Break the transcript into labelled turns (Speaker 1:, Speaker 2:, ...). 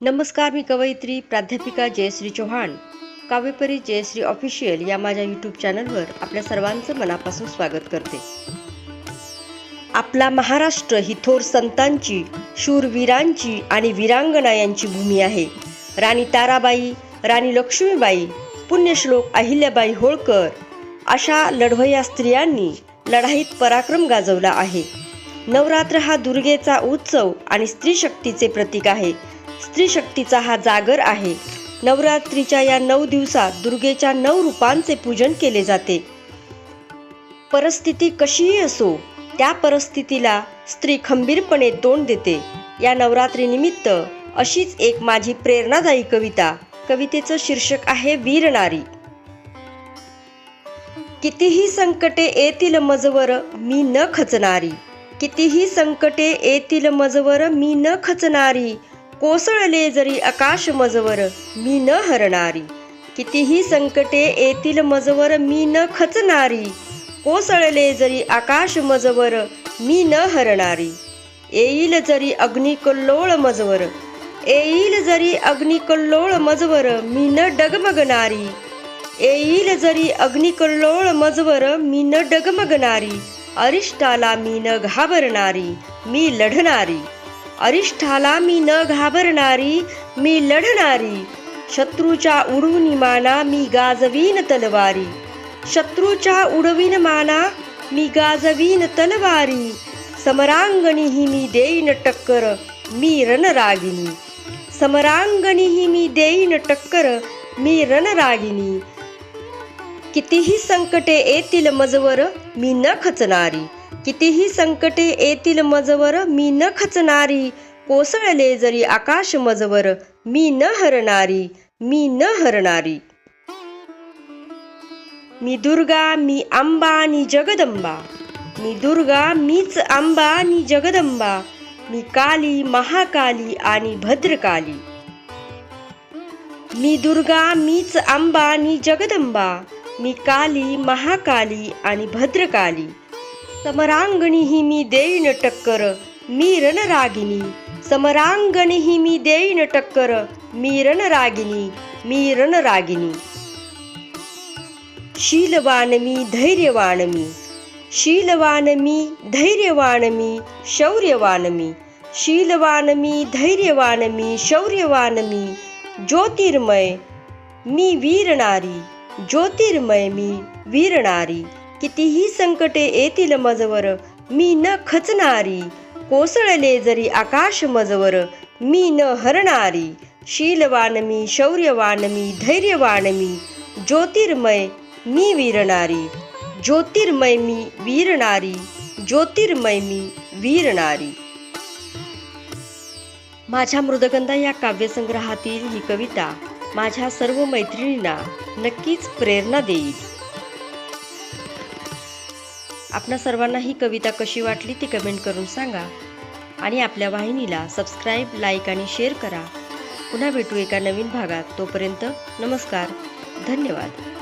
Speaker 1: नमस्कार मी कवयित्री प्राध्यापिका जयश्री चव्हाण काव्यपरी जयश्री ऑफिशियल या माझ्या यूट्यूब चॅनलवर आपल्या सर्वांचं मनापासून स्वागत करते. आपला महाराष्ट्र ही थोर संतांची शूरवीरांची आणि वीरांगना यांची भूमी आहे. राणी ताराबाई राणी लक्ष्मीबाई पुण्यश्लोक अहिल्याबाई होळकर अशा लढवय्या स्त्रियांनी लढाईत पराक्रम गाजवला आहे. नवरात्र हा दुर्गेचा उत्सव आणि स्त्री शक्तीचे प्रतीक आहे. स्त्री शक्तीचा हा जागर आहे. नवरात्रीच्या या नऊ दिवसात दुर्गेच्या नऊ रूपांचे पूजन केले जाते. परिस्थिती कशीही असो त्या परिस्थितीला स्त्री खंबीरपणे तोंड देते. या नवरात्रीनिमित्त अशीच एक माझी प्रेरणादायी कविता कवितेचं शीर्षक आहे वीरनारी कितीही संकटे येतील मजवर मी न खचणारी कितीही संकटे येतील मजवर मी न खचणारी कोसळले जरी आकाश मजवर मी न हरणारी. कितीही संकटे येतील मजवर मी न खचणारी. कोसळले जरी आकाश मजवर मी न हरणारी. येईल जरी अग्निकल्लोळ मजवर येईल जरी अग्निकल्लोळ मजवर मी न डगमगणारी. येईल जरी अग्निकल्लोळ मजवर मी न डगमगणारी. अरिष्टाला मी न घाबरणारी मी लढणारी. अरिष्ठाला मी न घाबरणारी मी लढणारी. शत्रूच्या उडून माना मी गाजवीन तलवारी. शत्रूच्या उडवीन माना मी गाजवीन तलवारी. समरांगणीही मी देईन टक्कर मी रणरागिनी समरांगणीही मी देईन टक्कर मी रणरागिनी कितीही संकटे येतील मजवर मी न खचणारी. कितीही संकटे येतील मजवर मी न खचणारी. कोसळले जरी आकाश मजवर मी न हरणारी मी न हरणारी. मी दुर्गा मी आंबा आणि जगदंबा. मी दुर्गा मीच आंबा नि जगदंबा. मी काली महाकाली आणि भद्रकाली. मी दुर्गा मीच आंबा नि जगदंबा. मी काली महाकाली आणि भद्रकाली. समरांगणीही मी देईन टक्कर मी रणरागिनी समरांगणीही मी देईन टक्कर मी रणरागिनी मी रणरागिनी शीलवान मी धैर्यवान मी. शीलवान मी धैर्यवान मी शौर्यवान मी. शीलवान मी धैर्यवान मी शौर्यवान मी. ज्योतिर्मय मी वीरनारी ज्योतिर्मय मी वीरनारी. कितीही संकटे येतील मजवर मी न खचणारी. कोसळले जरी आकाश मजवर मी न हरणारी. शीलवान मी शौर्यवान मी धैर्यवान मी ज्योतिर्मय मी वीरणारी. ज्योतिर्मय मी वीरणारी ज्योतिर्मय मी वीरणारी. माझ्या मृदगंधा या काव्यसंग्रहातील ही कविता माझ्या सर्व मैत्रिणींना नक्कीच प्रेरणा देईल. आपणा सर्वांना ही कविता कशी वाटली ती कमेंट करून सांगा. आणि आपल्या वाहिनीला सबस्क्राईब लाईक आणि शेअर करा. पुन्हा भेटू एका नवीन भागात. तोपर्यंत नमस्कार. धन्यवाद.